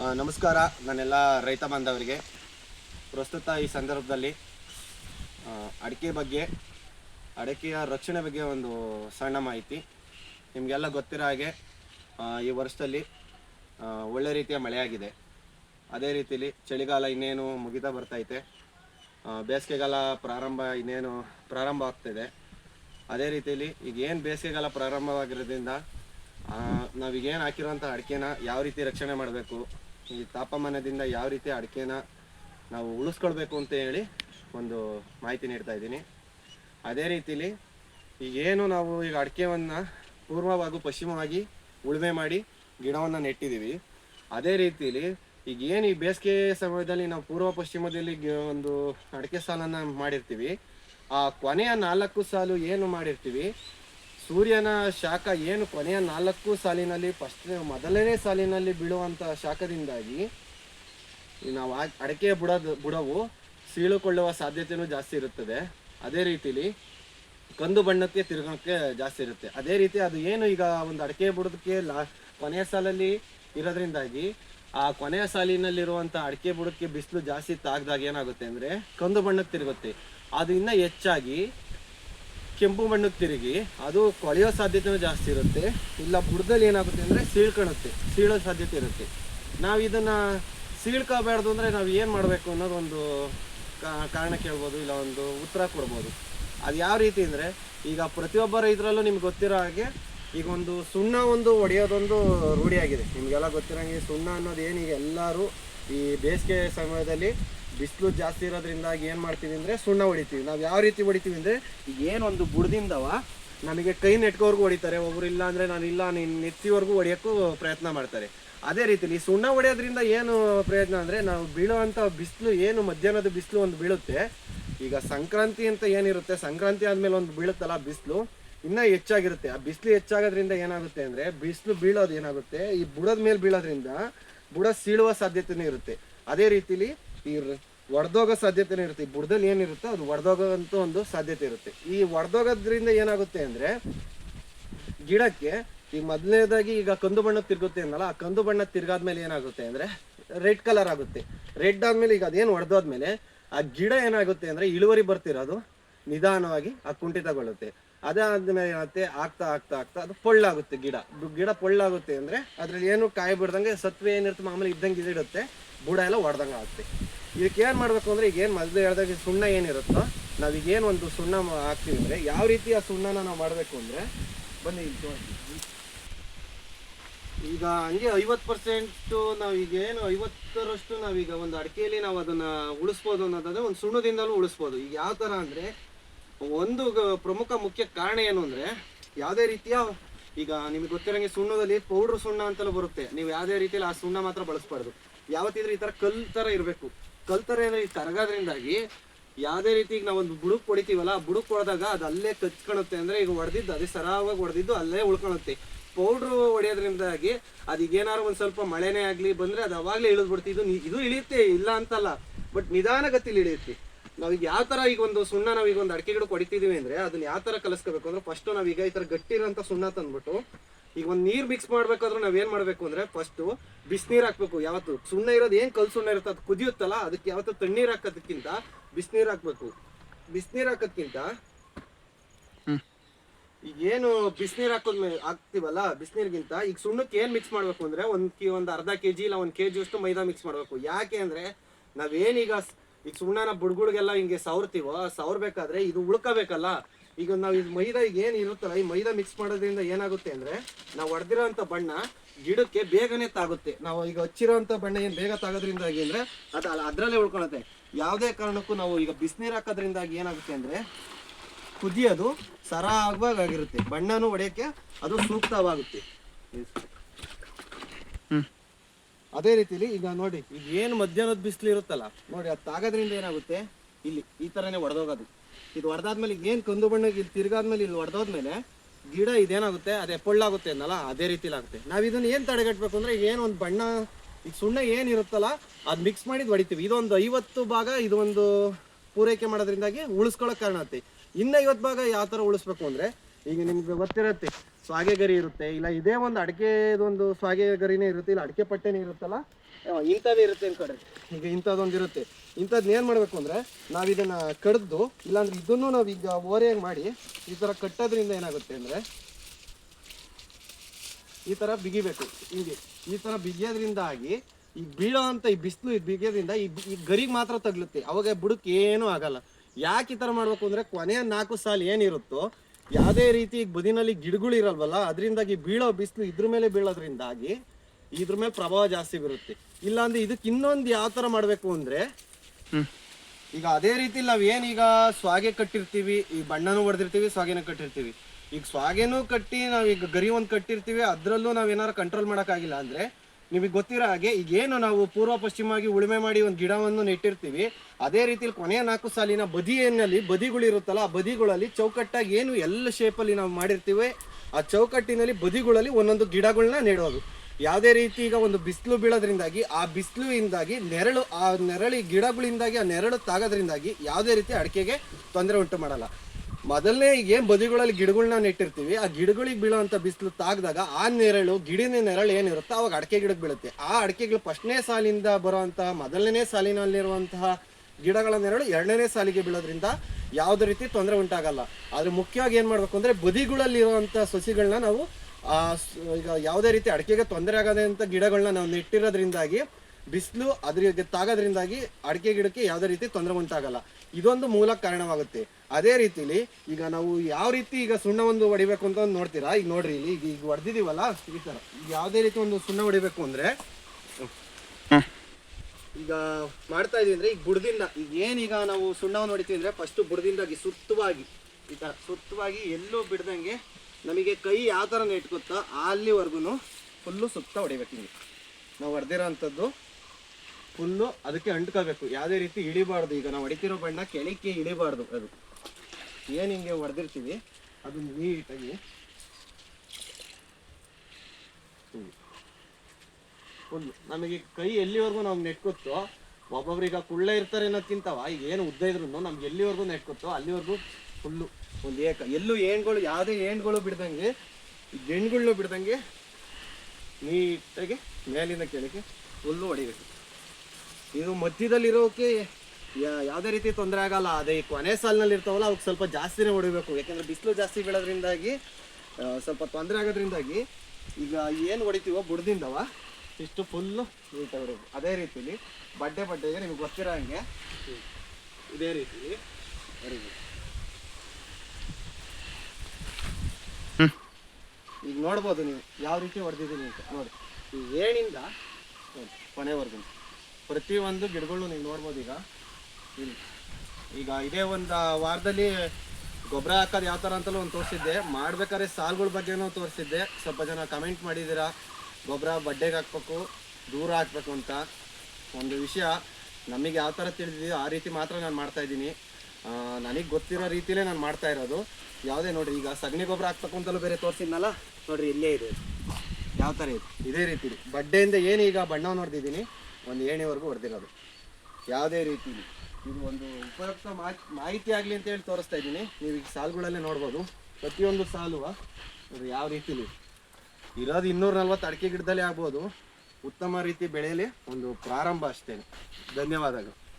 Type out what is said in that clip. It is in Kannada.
ನಮಸ್ಕಾರ. ನನ್ನೆಲ್ಲ ರೈತ ಬಾಂಧವರಿಗೆ. ಪ್ರಸ್ತುತ ಈ ಸಂದರ್ಭದಲ್ಲಿ ಅಡಿಕೆ ಬಗ್ಗೆ, ಅಡಿಕೆಯ ರಕ್ಷಣೆ ಬಗ್ಗೆ ಒಂದು ಸಣ್ಣ ಮಾಹಿತಿ. ನಿಮಗೆಲ್ಲ ಗೊತ್ತಿರೋ ಹಾಗೆ ಈ ವರ್ಷದಲ್ಲಿ ಒಳ್ಳೆ ರೀತಿಯ ಮಳೆಯಾಗಿದೆ. ಅದೇ ರೀತಿಲಿ ಚಳಿಗಾಲ ಇನ್ನೇನು ಮುಗಿತಾ ಬರ್ತೈತೆ ಬೇಸಿಗೆಗಾಲ ಪ್ರಾರಂಭ ಇನ್ನೇನು ಪ್ರಾರಂಭ ಆಗ್ತಿದೆ. ಅದೇ ರೀತಿಯಲ್ಲಿ ಈಗ ಏನು ಬೇಸಿಗೆಗಾಲ ಪ್ರಾರಂಭವಾಗಿರೋದ್ರಿಂದ ನಾವೀಗೇನು ಹಾಕಿರೋಂಥ ಅಡಿಕೆನ ಯಾವ ರೀತಿ ರಕ್ಷಣೆ ಮಾಡಬೇಕು ಈ ತಾಪಮಾನದಿಂದ ಯಾವ ರೀತಿ ಅಡಿಕೆನ ನಾವು ಉಳಿಸ್ಕೊಳ್ಬೇಕು ಅಂತ ಹೇಳಿ ಒಂದು ಮಾಹಿತಿ ನೀಡ್ತಾ ಇದ್ದೀನಿ. ಅದೇ ರೀತಿಲಿ ಈಗೇನು ನಾವು ಈಗ ಅಡಿಕೆವನ್ನು ಪೂರ್ವವಾಗಿ ಪಶ್ಚಿಮವಾಗಿ ಉಳುಮೆ ಮಾಡಿ ಗಿಡವನ್ನು ನೆಟ್ಟಿದ್ದೀವಿ. ಅದೇ ರೀತಿಲಿ ಈಗ ಏನು ಈ ಬೇಸಿಗೆ ಸಮಯದಲ್ಲಿ ನಾವು ಪೂರ್ವ ಪಶ್ಚಿಮದಲ್ಲಿ ಒಂದು ಅಡಿಕೆ ಸಾಲನ್ನು ಮಾಡಿರ್ತೀವಿ. ಆ ಕೊನೆಯ ನಾಲ್ಕು ಸಾಲು ಏನು ಮಾಡಿರ್ತೀವಿ? ಸೂರ್ಯನ ಶಾಖ ಏನು ಕೊನೆಯ ನಾಲ್ಕು ಸಾಲಿನಲ್ಲಿ ಫಸ್ಟ್ ಮೊದಲನೇ ಸಾಲಿನಲ್ಲಿ ಬೀಳುವಂಥ ಶಾಖದಿಂದಾಗಿ ನಾವು ಅಡಕೆ ಬುಡದ, ಬುಡವು ಸೀಳುಕೊಳ್ಳುವ ಸಾಧ್ಯತೆಯೂ ಜಾಸ್ತಿ ಇರುತ್ತದೆ. ಅದೇ ರೀತಿಲಿ ಕಂದು ಬಣ್ಣಕ್ಕೆ ತಿರುಗೋಕ್ಕೆ ಜಾಸ್ತಿ ಇರುತ್ತೆ. ಅದೇ ರೀತಿ ಅದು ಏನು ಈಗ ಒಂದು ಅಡಕೆ ಬುಡದಕ್ಕೆ ಲಾ, ಕೊನೆಯ ಸಾಲಲ್ಲಿ ಇರೋದ್ರಿಂದಾಗಿ ಆ ಕೊನೆಯ ಸಾಲಿನಲ್ಲಿರುವಂಥ ಅಡಿಕೆ ಬುಡಕ್ಕೆ ಬಿಸಿಲು ಜಾಸ್ತಿ ತಾಗ್ದಾಗ ಏನಾಗುತ್ತೆ ಅಂದರೆ ಕಂದು ಬಣ್ಣಕ್ಕೆ ತಿರುಗುತ್ತೆ. ಅದು ಇನ್ನೂ ಹೆಚ್ಚಾಗಿ ಕೆಂಪು ಮಣ್ಣು ತಿರುಗಿ, ಅದು ಕೊಳೆಯೋ ಸಾಧ್ಯತೆನೂ ಜಾಸ್ತಿ ಇರುತ್ತೆ. ಇಲ್ಲ ಬುಡದಲ್ಲಿ ಏನಾಗುತ್ತೆ ಅಂದರೆ ಸೀಳ್ಕೊಳುತ್ತೆ ಸೀಳೋ ಸಾಧ್ಯತೆ ಇರುತ್ತೆ. ನಾವು ಇದನ್ನು ಸೀಳ್ಕೋಬಾರ್ದು ಅಂದರೆ ನಾವು ಏನು ಮಾಡಬೇಕು ಅನ್ನೋದು ಒಂದು ಕಾರಣ ಕೇಳ್ಬೋದು, ಇಲ್ಲ ಒಂದು ಉತ್ತರ ಕೊಡ್ಬೋದು. ಅದು ಯಾವ ರೀತಿ ಅಂದರೆ, ಈಗ ಪ್ರತಿಯೊಬ್ಬ ರೈತರಲ್ಲೂ ನಿಮ್ಗೆ ಗೊತ್ತಿರೋ ಹಾಗೆ, ಈಗ ಒಂದು ಸುಣ್ಣ ಒಂದು ಒಡೆಯೋದೊಂದು ರೂಢಿಯಾಗಿದೆ ನಿಮಗೆಲ್ಲ ಗೊತ್ತಿರೋಂಗೆ ಸುಣ್ಣ ಅನ್ನೋದು ಏನು ಈಗ ಎಲ್ಲರೂ ಈ ಬೇಸಿಗೆ ಸಮಯದಲ್ಲಿ ಬಿಸಿಲು ಜಾಸ್ತಿ ಇರೋದ್ರಿಂದಾಗಿ ಏನು ಮಾಡ್ತೀವಿ ಅಂದರೆ ಸುಣ್ಣ ಹೊಡಿತೀವಿ. ನಾವು ಯಾವ ರೀತಿ ಹೊಡಿತೀವಿ ಅಂದರೆ ಏನೊಂದು ಬುಡದಿಂದವ ನಮಗೆ ಕೈ ನೆಟ್ಕೋವರೆಗೂ ಹೊಡಿತಾರೆ, ಒಬ್ರು ಇಲ್ಲ ಅಂದರೆ ನಾನು ಇಲ್ಲ, ನೀನು ನೆತ್ತಿವರೆಗೂ ಹೊಡೆಯೋಕ್ಕೂ ಪ್ರಯತ್ನ ಮಾಡ್ತಾರೆ. ಅದೇ ರೀತಿಲಿ ಸುಣ್ಣ ಹೊಡೆಯೋದ್ರಿಂದ ಏನು ಪ್ರಯತ್ನ ಅಂದರೆ ನಾವು ಬೀಳುವಂಥ ಬಿಸಿಲು ಏನು ಮಧ್ಯಾಹ್ನದ ಬಿಸಿಲು ಒಂದು ಬೀಳುತ್ತೆ. ಈಗ ಸಂಕ್ರಾಂತಿ ಅಂತ ಏನಿರುತ್ತೆ, ಸಂಕ್ರಾಂತಿ ಆದಮೇಲೆ ಒಂದು ಬೀಳುತ್ತಲ್ಲ ಬಿಸಿಲು, ಇನ್ನೂ ಹೆಚ್ಚಾಗಿರುತ್ತೆ. ಆ ಬಿಸಿಲು ಹೆಚ್ಚಾಗೋದ್ರಿಂದ ಏನಾಗುತ್ತೆ ಅಂದರೆ ಬಿಸಿಲು ಬೀಳೋದು ಏನಾಗುತ್ತೆ, ಈ ಬುಡದ ಮೇಲೆ ಬೀಳೋದ್ರಿಂದ ಬುಡ ಸೀಳುವ ಸಾಧ್ಯತೆನೂ ಇರುತ್ತೆ. ಅದೇ ರೀತಿಲಿ ಈ ಒಡೆದೋಗೋ ಸಾಧ್ಯತೆನೂ ಇರುತ್ತೆ. ಈ ಬುಡದಲ್ಲಿ ಏನಿರುತ್ತೆ? ಅದು ಒಡೆದೋಗಂತ ಒಂದು ಸಾಧ್ಯತೆ ಇರುತ್ತೆ. ಈ ಒಡೆದೋಗೋದ್ರಿಂದ ಏನಾಗುತ್ತೆ ಅಂದ್ರೆ, ಗಿಡಕ್ಕೆ ಈ ಮೊದಲನೇದಾಗಿ ಈಗ ಕಂದು ಬಣ್ಣ ತಿರುಗುತ್ತೆ ಅನ್ನಲ್ಲ ಆ ಕಂದು ಬಣ್ಣ ತಿರ್ಗಾದ್ಮೇಲೆ ಏನಾಗುತ್ತೆ ಅಂದ್ರೆ, ರೆಡ್ ಕಲರ್ ಆಗುತ್ತೆ. ರೆಡ್ ಆದ್ಮೇಲೆ ಈಗ ಅದೇನು ಒಡೆದೋದ್ಮೇಲೆ ಆ ಗಿಡ ಏನಾಗುತ್ತೆ ಅಂದ್ರೆ ಇಳುವರಿ ಬರ್ತಿರೋದು ನಿಧಾನವಾಗಿ ಆ ಕುಂಠಿತಗೊಳ್ಳುತ್ತೆ. ಅದಾದ್ಮೇಲೆ ಏನಾಗುತ್ತೆ? ಆಗ್ತಾ ಆಗ್ತಾ ಆಗ್ತಾ ಅದು ಪೊಳ್ಳಾಗುತ್ತೆ ಗಿಡ. ಗಿಡ ಪೊಳ್ಳಾಗುತ್ತೆ ಅಂದ್ರೆ ಅದ್ರಲ್ಲಿ ಏನು ಕಾಯಿ ಬಿಡ್ದಂಗೆ ಸತ್ವ ಏನಿರುತ್ತೆ ಮಾಮೂಲಿ ಇದ್ದಂಗೆ ಇದಿಡುತ್ತೆ ಬುಡ ಎಲ್ಲ ಒಡ್ದಂಗೆ ಆಗುತ್ತೆ ಇದಕ್ಕೆ ಏನು ಮಾಡಬೇಕು ಅಂದ್ರೆ ಈಗ ಏನು ಮೊದಲು ಹೇಳ್ದಾಗ ಸುಣ್ಣ ಏನಿರುತ್ತೋ ನಾವೀಗೇನು ಒಂದು ಸುಣ್ಣ ಹಾಕ್ತೀವಿ ಅಂದ್ರೆ ಯಾವ ರೀತಿ ಆ ಸುಣ್ಣನ ನಾವು ಮಾಡಬೇಕು ಅಂದ್ರೆ ಬನ್ನಿ. ಈಗ ಹಂಗೆ ಐವತ್ತು ಪರ್ಸೆಂಟು ನಾವೀಗ ಏನು ಐವತ್ತರಷ್ಟು ನಾವೀಗ ಒಂದು ಅಡಿಕೆಯಲ್ಲಿ ನಾವು ಅದನ್ನ ಉಳಿಸ್ಬೋದು ಅನ್ನೋದಾದ್ರೆ ಒಂದು ಸುಣ್ಣದಿಂದಲೂ ಉಳಿಸ್ಬೋದು. ಈಗ ಯಾವ ಥರ ಅಂದರೆ ಒಂದು ಪ್ರಮುಖ ಮುಖ್ಯ ಕಾರಣ ಏನು ಅಂದರೆ, ಯಾವುದೇ ರೀತಿಯ, ಈಗ ನಿಮಗೆ ಗೊತ್ತಿರೋಂಗೆ ಸುಣ್ಣದಲ್ಲಿ ಪೌಡರ್ ಸುಣ್ಣ ಅಂತಲೂ ಬರುತ್ತೆ. ನೀವು ಯಾವುದೇ ರೀತಿಯಲ್ಲಿ ಆ ಸುಣ್ಣ ಮಾತ್ರ ಬಳಸ್ಬಾರ್ದು. ಯಾವತ್ತಿದ್ರೆ ಈ ಥರ ಕಲ್ ಥರ ಇರಬೇಕು. ಕಲ್ ಥರ ಏನಾದ್ರೆ ಕರಗೋದ್ರಿಂದಾಗಿ ಯಾವುದೇ ರೀತಿ ಈಗ ನಾವೊಂದು ಬುಡುಕ್ ಹೊಡಿತೀವಲ್ಲ, ಆ ಬುಡುಕ್ ಹೊಡೆದಾಗ ಅದು ಅಲ್ಲೇ ಕಚ್ಕೊಳುತ್ತೆ ಅಂದರೆ ಈಗ ಹೊಡೆದಿದ್ದು ಅದೇ ಸರಾಗವಾಗಿ ಹೊಡೆದಿದ್ದು ಅಲ್ಲೇ ಉಳ್ಕೊಳುತ್ತೆ ಪೌಡ್ರು ಹೊಡೆಯೋದ್ರಿಂದಾಗಿ ಅದೀಗ ಏನಾದ್ರು ಒಂದು ಸ್ವಲ್ಪ ಮಳೆನೇ ಆಗಲಿ, ಬಂದರೆ ಅದು ಅವಾಗಲೇ ಇಳಿದ್ಬಿಡ್ತಿದ್ದು ಇದು ಇಳಿಯುತ್ತೆ, ಇಲ್ಲ ಅಂತಲ್ಲ. ಬಟ್ ನಿಧಾನಗತಿಲಿ ಇಳಿಯುತ್ತೆ. ನಾವೀಗ ಯಾವ ತರ ಈಗ ಒಂದು ಸುಣ್ಣ ನಾವೀಗ ಒಂದು ಅಡಿಕೆ ಗಿಡಕ್ಕೆ ಹೊಡಿತಿದೀವಿ ಅಂದ್ರೆ ಅದನ್ನ ಯಾವ ತರ ಕಲಸ್ಕೋಬೇಕು ಅಂದ್ರೆ ಫಸ್ಟು ನಾವೀಗ ಈ ತರ ಗಟ್ಟಿ ಇರುವಂತ ಸುಣ್ಣ ತಂದ್ಬಿಟ್ಟು ಈಗ ಒಂದು ನೀರು ಮಿಕ್ಸ್ ಮಾಡ್ಬೇಕಾದ್ರೆ ನಾವ್ ಏನ್ ಮಾಡಬೇಕು ಅಂದ್ರೆ ಫಸ್ಟ್ ಬಿಸಿನೀರು ಹಾಕ್ಬೇಕು. ಯಾವತ್ತು? ಸುಣ್ಣ ಇರೋದು ಏನು ಕಲ್ ಸುಣ್ಣ ಇರುತ್ತೆ ಅದು ಕುದಿಯುತ್ತಲ್ಲ ಅದಕ್ಕೆ ಯಾವತ್ತು ತಣ್ಣೀರು ಹಾಕೋದಕ್ಕಿಂತ ಬಿಸಿನೀರು ಹಾಕ್ಬೇಕು. ಬಿಸಿನೀರು ಹಾಕೋದ್ಕಿಂತ ಈಗ ಏನು ಬಿಸಿನೀರು ಹಾಕೋದ್ಮೇಲೆ ಹಾಕ್ತಿವಲ್ಲ ಬಿಸಿನೀರಿಗಿಂತ ಈಗ ಸುಣ್ಣಕ್ಕೆ ಏನು ಮಿಕ್ಸ್ ಮಾಡಬೇಕು ಅಂದ್ರೆ ಒಂದು ಒಂದ್ ಒಂದು ಅರ್ಧ ಕೆಜಿ ಇಲ್ಲ ಒಂದು ಕೆಜಿ ಅಷ್ಟು ಮೈದಾ ಮಿಕ್ಸ್ ಮಾಡಬೇಕು. ಯಾಕೆ ಅಂದ್ರೆ ನಾವೇನೀಗ ಈಗ ಸುಣ್ಣನ ಬುಡ್ಗುಡ್ಗೆಲ್ಲ ಹಿಂಗೆ ಸವರ್ತೀವೋ ಸವರ್ಬೇಕಾದ್ರೆ ಇದು ಉಳ್ಕೋಬೇಕಲ್ಲ. ಈಗ ನಾವು ಇದು ಮೈದಾ ಈಗ ಏನು ಇರುತ್ತಲ್ಲ, ಈ ಮೈದಾ ಮಿಕ್ಸ್ ಮಾಡೋದ್ರಿಂದ ಏನಾಗುತ್ತೆ ಅಂದರೆ, ನಾವು ಹೊಡೆದಿರೋಂಥ ಬಣ್ಣ ಗಿಡಕ್ಕೆ ಬೇಗನೆ ತಾಗುತ್ತೆ. ನಾವು ಈಗ ಹಚ್ಚಿರೋಂಥ ಬಣ್ಣ ಏನು ಬೇಗ ತಾಗೋದ್ರಿಂದಾಗಿ ಅಂದರೆ, ಅದು ಅದರಲ್ಲೇ ಉಳ್ಕೊಳತ್ತೆ. ಯಾವುದೇ ಕಾರಣಕ್ಕೂ ನಾವು ಈಗ ಬಿಸಿನೀರು ಹಾಕೋದ್ರಿಂದಾಗಿ ಏನಾಗುತ್ತೆ ಅಂದರೆ, ಕುದಿಯೋದು ಸರಾಗವಾಗಿರುತ್ತೆ ಬಣ್ಣನೂ ಹೊಡೆಯೋಕ್ಕೆ ಅದು ಸೂಕ್ತವಾಗುತ್ತೆ. ಅದೇ ರೀತಿಲಿ ಈಗ ನೋಡಿ ಈಗ ಏನು ಮಧ್ಯಾಹ್ನದ ಬಿಸಿಲು ಇರುತ್ತಲ್ಲ? ನೋಡಿ ಅದು ತಾಗೋದ್ರಿಂದ ಏನಾಗುತ್ತೆ? ಇಲ್ಲಿ ಈ ಥರನೇ ಒಡೆದೋಗೋದು. ಇದು ಹೊಡೆದಾದ್ಮೇಲೆ ಈಗ ಏನು ಕಂದು ಬಣ್ಣಕ್ಕೆ ಇಲ್ಲಿ ತಿರ್ಗಾದ್ಮೇಲೆ ಇಲ್ಲಿ ಹೊಡೆದೋದ್ಮೇಲೆ ಗಿಡ ಇದೇನಾಗುತ್ತೆ? ಅದು ಎಪ್ಪಳ್ಳಾಗುತ್ತೆ ಅನ್ನಲ್ಲ ಅದೇ ರೀತಿಲಿ ಆಗುತ್ತೆ ನಾವು ಇದನ್ನ ಏನು ತಡೆಗಟ್ಟಬೇಕು ಅಂದರೆ ಏನು ಒಂದು ಬಣ್ಣ ಈಗ ಸುಣ್ಣ ಏನಿರುತ್ತಲ್ಲ ಅದು ಮಿಕ್ಸ್ ಮಾಡಿ ಹೊಡಿತೀವಿ. ಇದೊಂದು ಐವತ್ತು ಭಾಗ ಇದೊಂದು ಪೂರೈಕೆ ಮಾಡೋದ್ರಿಂದಾಗಿ ಉಳಿಸ್ಕೊಳ್ಳೋಕೆ ಕಾರಣ ಆಗುತ್ತೆ ಇನ್ನು ಐವತ್ತು ಭಾಗ ಯಾವ ಥರ ಉಳಿಸ್ಬೇಕು ಅಂದರೆ ಈಗ ನಿಮ್ಗೆ ಗೊತ್ತಿರುತ್ತೆ ಸ್ವಾಗೆ ಗರಿ ಇರುತ್ತೆ. ಇಲ್ಲ, ಇದೇ ಒಂದು ಅಡಿಕೆದೊಂದು ಸ್ವಾಗೆ ಗರಿನೇ ಇರುತ್ತೆ, ಇಲ್ಲ, ಅಡಿಕೆ ಪಟ್ಟೆನೇ ಇರುತ್ತಲ್ಲ? ಇಂಥದ್ದೇ ಇರುತ್ತೆ ಅನ್ಕೊಡ್ರಿ. ಈಗ ಇಂಥದ್ದೊಂದು ಇರುತ್ತೆ. ಇಂಥದ್ದು ಏನು ಮಾಡಬೇಕು ಅಂದರೆ ನಾವು ಇದನ್ನು ಕಡ್ದು, ಇಲ್ಲಾಂದ್ರೆ ಇದನ್ನು ನಾವು ಈಗ ಓರೆಯಾಗಿ ಮಾಡಿ, ಈ ಥರ ಕಟ್ಟೋದ್ರಿಂದ ಏನಾಗುತ್ತೆ ಅಂದರೆ, ಈ ಥರ ಬಿಗಿಬೇಕು. ಹಿಂಗೆ, ಈ ಥರ ಬಿಗಿಯೋದ್ರಿಂದಾಗಿ ಈ ಬೀಳೋ ಅಂತ ಈ ಬಿಸಿಲು ಈ ಬಿಗಿಯೋದ್ರಿಂದ ಈ ಈ ಗರಿಗೆ ಮಾತ್ರ ತಗ್ಲುತ್ತೆ. ಅವಾಗ ಬುಡಕ್ಕೆ ಏನೂ ಆಗಲ್ಲ. ಯಾಕೆ ಈ ಥರ ಮಾಡಬೇಕು ಅಂದರೆ, ಕೊನೆಯ ನಾಲ್ಕು ಸಾಲು ಏನಿರುತ್ತೋ ಯಾವುದೇ ರೀತಿ ಈಗ ಬದಿನಲ್ಲಿ ಗಿಡಗಳು ಇರಲ್ವಲ್ಲ ಅದರಿಂದಾಗಿ ಬೀಳೋ ಬಿಸಿಲು ಇದ್ರ ಮೇಲೆ ಬೀಳೋದ್ರಿಂದಾಗಿ ಇದ್ರ ಮೇಲೆ ಪ್ರಭಾವ ಜಾಸ್ತಿ ಬೀರುತ್ತೆ. ಇಲ್ಲಾಂದ್ರೆ ಇದಕ್ಕೆ ಇನ್ನೊಂದು ಯಾವ ಥರ ಮಾಡಬೇಕು ಅಂದರೆ ಈಗ ಅದೇ ರೀತಿ ನಾವು ಏನೀಗ ಸ್ವಾಗೆ ಕಟ್ಟಿರ್ತೀವಿ ಈ ಬಣ್ಣನೂ ಹೊಡೆದಿರ್ತೀವಿ ಸ್ವಾಗೆನೂ ಕಟ್ಟಿರ್ತೀವಿ. ಈಗ ಸ್ವಾಗೆನೂ ಕಟ್ಟಿ ನಾವೀಗ ಈಗ ಗರಿ ಒಂದು ಕಟ್ಟಿರ್ತೀವಿ ಅದ್ರಲ್ಲೂ ನಾವ್ ಏನಾರು ಕಂಟ್ರೋಲ್ ಮಾಡೋಕ್ಕಾಗಿಲ್ಲ ಅಂದ್ರೆ ನಿಮಗೆ ಗೊತ್ತಿರೋ ಹಾಗೆ ಈಗ ಏನು ನಾವು ಪೂರ್ವ ಪಶ್ಚಿಮವಾಗಿ ಉಳುಮೆ ಮಾಡಿ ಒಂದು ಗಿಡವನ್ನು ನೆಟ್ಟಿರ್ತೀವಿ, ಅದೇ ರೀತಿಲಿ ಕೊನೆಯ ನಾಲ್ಕು ಸಾಲಿನ ಬದಿಯಲ್ಲಿ ಬದಿಗಳಿರುತ್ತಲ್ಲ ಆ ಬದಿಗಳಲ್ಲಿ ಚೌಕಟ್ಟಾಗಿ ಏನು ಎಲ್ಲ ಶೇಪಲ್ಲಿ ನಾವು ಮಾಡಿರ್ತೀವಿ, ಆ ಚೌಕಟ್ಟಿನಲ್ಲಿ ಬದಿಗಳಲ್ಲಿ ಒಂದೊಂದು ಗಿಡಗಳನ್ನ ನೆಡೋದು. ಯಾವುದೇ ರೀತಿ ಈಗ ಒಂದು ಬಿಸಿಲು ಬೀಳೋದ್ರಿಂದಾಗಿ, ಆ ಬಿಸಿಲುವಿಂದಾಗಿ ನೆರಳು, ಆ ನೆರಳಿ ಗಿಡಗಳಿಂದಾಗಿ, ಆ ನೆರಳು ತಾಗೋದ್ರಿಂದಾಗಿ ಯಾವುದೇ ರೀತಿ ಅಡಿಕೆಗೆ ತೊಂದರೆ ಉಂಟು ಮಾಡಲ್ಲ. ಮೊದಲನೇ ಏನ್ ಬದಿಗಳಲ್ಲಿ ಗಿಡಗಳನ್ನ ನೆಟ್ಟಿರ್ತೀವಿ ಆ ಗಿಡಗಳಿಗೆ ಬೀಳೋಂಥ ಬಿಸಿಲು ತಾಗ್ದಾಗ ಆ ನೆರಳು ಗಿಡಿನ ನೆರಳು ಏನಿರುತ್ತೆ ಅವಾಗ ಅಡಕೆ ಗಿಡಕ್ಕೆ ಬೀಳುತ್ತೆ. ಆ ಅಡಕೆಗಳು ಫಸ್ಟ್ನೇ ಸಾಲಿಂದ ಬರುವಂತಹ ಮೊದಲನೇ ಸಾಲಿನಲ್ಲಿರುವಂತಹ ಗಿಡಗಳ ನೆರಳು ಎರಡನೇ ಸಾಲಿಗೆ ಬೀಳೋದ್ರಿಂದ ಯಾವುದೇ ರೀತಿ ತೊಂದರೆ ಉಂಟಾಗಲ್ಲ. ಆದ್ರೆ ಮುಖ್ಯವಾಗಿ ಏನು ಮಾಡಬೇಕು ಅಂದರೆ ಬದಿಗಳಲ್ಲಿರುವಂಥ ಸಸಿಗಳನ್ನ ನಾವು, ಆ ಈಗ ಯಾವುದೇ ರೀತಿ ಅಡಕೆಗೆ ತೊಂದರೆ ಆಗದೆ ಅಂತ ಗಿಡಗಳನ್ನ ನಾವು ನೆಟ್ಟಿರೋದ್ರಿಂದಾಗಿ ಬಿಸಿಲು ಅದ್ರಿಗೆ ತಾಗೋದ್ರಿಂದಾಗಿ ಅಡಿಕೆ ಗಿಡಕ್ಕೆ ಯಾವುದೇ ರೀತಿ ತೊಂದರೆ ಉಂಟಾಗಲ್ಲ. ಇದೊಂದು ಮೂಲ ಕಾರಣವಾಗುತ್ತೆ. ಅದೇ ರೀತಿಲಿ ಈಗ ನಾವು ಯಾವ ರೀತಿ ಈಗ ಸುಣ್ಣ ಒಂದು ಹೊಡಿಬೇಕು ಅಂತ ಒಂದು ನೋಡ್ತೀರಾ? ಈಗ ನೋಡ್ರಿ ಇಲ್ಲಿ ಈಗ ಈಗ ಹೊಡೆದಿದೀವಲ್ಲ? ಈ ಥರ ಯಾವುದೇ ರೀತಿ ಒಂದು ಸುಣ್ಣ ಹೊಡಿಬೇಕು ಅಂದರೆ ಈಗ ಮಾಡ್ತಾ ಇದೀವಿ ಅಂದ್ರೆ ಈಗ ಬುಡದಿಂದ ಈಗ ಏನೀಗ ನಾವು ಸುಣ್ಣವನ್ನು ಹೊಡಿತೀವಿ ಅಂದ್ರೆ ಫಸ್ಟ್ ಬುಡದಿಂದಾಗಿ ಸುತ್ತವಾಗಿ ಈ ಥರ ಸುತ್ತವಾಗಿ ಎಲ್ಲೂ ಬಿಡ್ದಂಗೆ ನಮಗೆ ಕೈ ಯಾವ ಥರ ಇಟ್ಕೊತ ಅಲ್ಲಿವರೆಗೂ ಫುಲ್ಲು ಸುತ್ತ ಹೊಡಿಬೇಕು ಹಿಂಗೆ ನಾವು ಹೊಡೆದಿರೋ ಅಂಥದ್ದು ಫುಲ್ಲು ಅದಕ್ಕೆ ಅಂಟ್ಕೋಬೇಕು. ಯಾವುದೇ ರೀತಿ ಇಳಿಬಾರ್ದು. ಈಗ ನಾವು ಹೊಡಿತಿರೋ ಬಣ್ಣ ಕೆಳಕ್ಕೆ ಇಳಿಬಾರ್ದು ಅದು. ಏನು ಹಿಂಗೆ ಹೊಡೆದಿರ್ತೀವಿ? ಅದು ನೀಟಾಗಿ. ಫುಲ್ಲು. ನಮಗೆ ಕೈ ಎಲ್ಲಿವರೆಗೂ ನಾವು ನೆಟ್ಕೊತ್ತೋ ಒಬ್ಬೊಬ್ರಿಗೆ ಕುಳ್ಳ ಇರ್ತಾರೆ ಅನ್ನೋದ್ಕಿಂತವ ಈಗ ಏನು ಉದ್ದ ಇದ್ರು ನಮ್ಗೆ ಎಲ್ಲಿವರೆಗೂ ನೆಟ್ಕೊತ್ತೋ ಅಲ್ಲಿವರೆಗೂ ಫುಲ್ಲು ಒಂದು ಏಕ. ಎಲ್ಲೂ ಏಣ್ಗಳು, ಯಾವುದೇ ಏಣ್ಗಳು ಬಿಡ್ದಂಗೆ ಗೆಣ್ಗಳನ್ನೂ ಗೆಣ್ಗಳು ಬಿಡ್ದಂಗೆ ನೀಟಾಗಿ ಮೇಲಿನ ಕೆಳಗೆ ಫುಲ್ಲು ಹೊಡಿಬೇಕು. ಇದು ಮಧ್ಯದಲ್ಲಿರೋಕೆ ಯಾವುದೇ ರೀತಿ ತೊಂದರೆ ಆಗಲ್ಲ. ಅದೇ ಈ ಕೊನೆ ಸಾಲಿನಲ್ಲಿ ಇರ್ತಾವಲ್ಲ ಅವಕ್ಕೆ ಸ್ವಲ್ಪ ಜಾಸ್ತಿನೇ ಹೊಡಿಬೇಕು. ಯಾಕಂದ್ರೆ ಬಿಸಿಲು ಜಾಸ್ತಿ ಬೀಳೋದ್ರಿಂದಾಗಿ ಸ್ವಲ್ಪ ತೊಂದರೆ ಆಗೋದ್ರಿಂದಾಗಿ ಈಗ ಏನು ಹೊಡಿತೀವೋ ಬುಡದಿಂದವ ಇಷ್ಟು ಫುಲ್ಲು ನೀಟಾಗಿ ಹೊಡಿಬೇಕು ಅದೇ ರೀತಿಲಿ ಬಡ್ಡೆ ಬಡ್ಡೆಗೆ ನಿಮ್ಗೆ ಗೊತ್ತಿರೋ ಹಂಗೆ ಇದೇ ರೀತಿಲಿ ಹೊಡಿಬೇಕು. ಈಗ ನೋಡ್ಬೋದು ನೀವು ಯಾವ ರೀತಿ ಹೊಡೆದಿದ್ದೀನಿ ಅಂತ. ನೋಡಿ ಈ ಏಣಿಂದ ನೋಡಿ ಕೊನೆವರೆಗೂ. ಪ್ರತಿಯೊಂದು ಗಿಡಗಳು ನೀವು ನೋಡ್ಬೋದು ಈಗ. ಇಲ್ಲಿ. ಈಗ ಇದೇ ಒಂದು ವಾರದಲ್ಲಿ ಗೊಬ್ಬರ ಹಾಕೋದು ಯಾವ ಥರ ಅಂತಲೂ ಒಂದು ತೋರಿಸಿದ್ದೆ. ಮಾಡ್ಬೇಕಾದ್ರೆ ಸಾಲುಗಳ ಬಗ್ಗೆನೂ ತೋರಿಸಿದ್ದೆ. ಸ್ವಲ್ಪ ಜನ ಕಮೆಂಟ್ ಮಾಡಿದ್ದೀರಾ? ಗೊಬ್ಬರ ಬಡ್ಡೆಗೆ ಹಾಕ್ಬೇಕು, ದೂರ ಹಾಕ್ಬೇಕು ಅಂತ. ಒಂದು ವಿಷಯ, ನಮಗೆ ಯಾವ ಥರ ತಿಳಿದಿದೆಯೋ ಆ ರೀತಿ ಮಾತ್ರ ನಾನು ಮಾಡ್ತಾ ಇದ್ದೀನಿ. ನನಗೆ ಗೊತ್ತಿರೋ ರೀತಿಲೇ ನಾನು ಮಾಡ್ತಾ ಇರೋದು. ಯಾವುದೇ ನೋಡಿರಿ, ಈಗ ಸಗಣಿ ಗೊಬ್ಬರ ಹಾಕ್ಬೇಕು ಅಂತಲೂ ಬೇರೆ ತೋರಿಸಿದ್ನಲ್ಲ? ನೋಡಿರಿ, ಇಲ್ಲೇ ಇದೆ. ಯಾವ ಥರ ಇದೆ? ಇದೇ ರೀತಿ ಬಡ್ಡೆಯಿಂದ ಏನು ಈಗ ಬಣ್ಣವನ್ನು ಹೊಡೆದಿದ್ದೀನಿ ಒಂದು ಏಣಿವರೆಗೂ ಹೊಡೆದಿರೋದು ಯಾವುದೇ ರೀತಿಲಿ. ಇದು ಒಂದು ಉಪಯುಕ್ತ ಮಾಹಿ- ಮಾಹಿತಿ ಆಗಲಿ ಅಂತ ಹೇಳಿ ತೋರಿಸ್ತಾ ಇದ್ದೀನಿ. ನೀವು ಈಗ ಸಾಲುಗಳಲ್ಲೇ ನೋಡ್ಬೋದು. ಪ್ರತಿಯೊಂದು ಸಾಲುವ ಇದು ಯಾವ ರೀತಿಲಿ. ಇರೋದು ಇನ್ನೂರ ನಲ್ವತ್ತು ಅಡಿಕೆ ಗಿಡದಲ್ಲೇ ಆಗ್ಬೋದು. ಉತ್ತಮ ರೀತಿ ಬೆಳೆಯಲಿ ಒಂದು ಪ್ರಾರಂಭ ಅಷ್ಟೇ. ಧನ್ಯವಾದಗಳು.